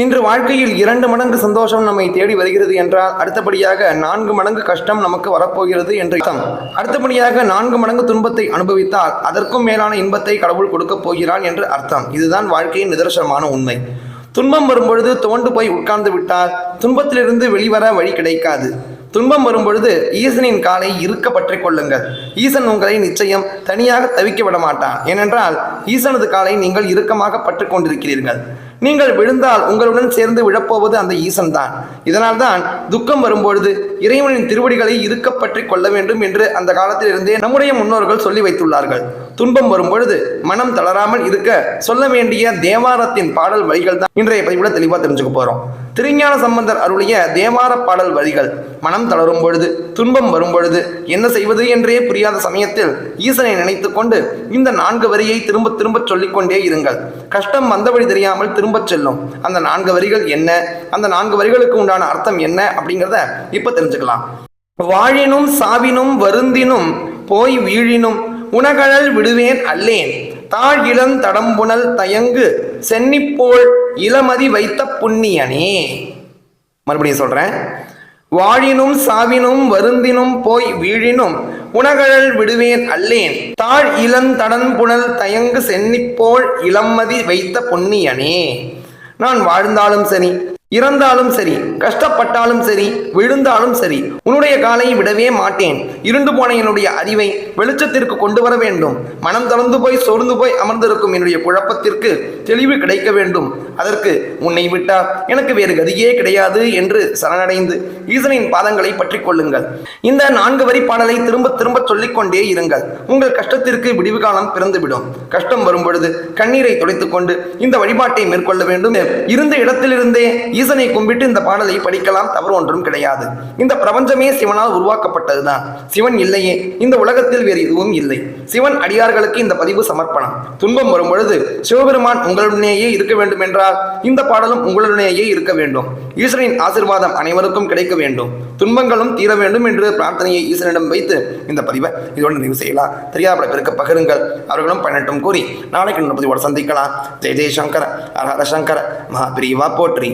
இன்று வாழ்க்கையில் இரண்டு மடங்கு சந்தோஷம் நம்மை தேடி வருகிறது என்றால் அடுத்தபடியாக நான்கு மடங்கு கஷ்டம் நமக்கு வரப்போகிறது என்று அடுத்தபடியாக நான்கு மடங்கு துன்பத்தை அனுபவித்தால் அதற்கும் மேலான இன்பத்தை கடவுள் கொடுக்கப் போகிறான் என்று அர்த்தம். இதுதான் வாழ்க்கையின் நிதர்சனமான உண்மை. துன்பம் வரும்பொழுது தோண்டு போய் உட்கார்ந்து விட்டால் துன்பத்திலிருந்து வெளிவர வழி கிடைக்காது. துன்பம் வரும்பொழுது ஈசனின் காலை இருக்க பற்றி கொள்ளுங்கள். ஈசன் உங்களை நிச்சயம் தனியாக தவிக்க விட மாட்டான் ஏனென்றால் ஈசனது காலை நீங்கள் இறுக்கமாக பற்றுக்கொண்டிருக்கிறீர்கள் கொண்டிருக்கிறீர்கள். நீங்கள் விழுந்தால் உங்களுடன் சேர்ந்து விழப்போவது அந்த ஈசன் தான் இதனால் தான் துக்கம் வரும்பொழுது இறைவனின் திருவடிகளை இருக்க கொள்ள வேண்டும் என்று அந்த காலத்திலிருந்தே நம்முடைய முன்னோர்கள் சொல்லி வைத்துள்ளார்கள். துன்பம் வரும்பொழுது மனம் தளராமல் இருக்க சொல்ல வேண்டிய தேவாரத்தின் பாடல் வரிகள் தான் இன்றைய பதிவுல தெளிவாக தெரிஞ்சுக்க போறோம். திருஞான சம்பந்தர் அருளிய தேவார பாடல் வரிகள் மனம் தளரும் பொழுது துன்பம் வரும் பொழுது என்ன செய்வது என்றே புரியாத சமயத்தில் ஈசனை நினைத்துக்கொண்டு இந்த நான்கு வரியை திரும்ப திரும்ப சொல்லிக்கொண்டே இருங்கள். கஷ்டம் வந்தபடி தெரியாமல் திரும்ப திரும்பச் செல்லும். அந்த நான்கு வரிகள் என்ன? அந்த நான்கு வரிகளுக்கு உண்டான அர்த்தம் என்ன? அப்படிங்கிறத இப்ப தெரிஞ்சுக்கலாம். வாழினும் சாவினும் வருந்தினும் போய் வீழினும் உணகழல் விடுவேன் அல்லேன். தாழ் இளம் தடம்புணல் தயங்கு சென்னிப்போல் இளமதி வைத்த புண்ணியனே. மறுபடியும் சொல்றேன். வாழினும் சாவினும் வருந்தினும் போய் வீழினும் உணகழல் விடுவேன் அல்லேன். தாழ் இளந்தடன் புனல் தயங்கு சென்னிப்போல் இளம்மதி வைத்த பொன்னியனே. நான் வாழ்ந்தாலும் சரி இறந்தாலும் சரி கஷ்டப்பட்டாலும் சரி விழுந்தாலும் சரி உன்னுடைய காலை விடவே மாட்டேன். இருண்டு போன என்னுடைய அறிவை வெளிச்சத்திற்கு கொண்டு வர வேண்டும். மனம் தளர்ந்து போய் சோர்ந்து போய் அமர்ந்திருக்கும் என்னுடைய குழப்பத்திற்கு தெளிவு கிடைக்க வேண்டும். அதற்கு உன்னை விட்டால் எனக்கு வேறு கதியே கிடையாது என்று சரணடைந்து ஈசனின் பாதங்களை பற்றி கொள்ளுங்கள். இந்த நான்கு வரி பாடலை திரும்ப திரும்ப சொல்லிக்கொண்டே இருங்கள். உங்கள் கஷ்டத்திற்கு விடிவு காலம் பிறந்துவிடும். கஷ்டம் வரும் பொழுது கண்ணீரை துடைத்துக் கொண்டு இந்த வழிபாட்டை மேற்கொள்ள வேண்டும். இருந்த இடத்திலிருந்தே ஈசனை கும்பிட்டு இந்த பாடலை படிக்கலாம் தவறு ஒன்றும் கிடையாது. இந்த பிரபஞ்சமே சிவனால் உருவாக்கப்பட்டதுதான். சிவன் இல்லையே இந்த உலகத்தில் வேறு எதுவும் இல்லை. சிவன் அடியார்களுக்கு இந்த பதிவு சமர்ப்பணம். துன்பம் வரும் பொழுது சிவபெருமான் உங்களுடனேயே இருக்க வேண்டும் என்றால் இந்த பாடலும் உங்களுடனேயே இருக்க வேண்டும். ஈஸ்வரின் ஆசிர்வாதம் அனைவருக்கும் கிடைக்க வேண்டும். துன்பங்களும் தீர வேண்டும் என்று பிரார்த்தனையை ஈஸ்வரனிடம் வைத்து இந்த பதிவை இதோடு நிறைவு செய்யலாம். தெரியாத பல பகிருங்கள். அவர்களும் பயனட்டும் கூறி நாளைக்கு இன்னொரு சந்திக்கலாம். ஜெய ஜெயசங்கர அரஹர சங்கர மகாபிரிவா போற்றி.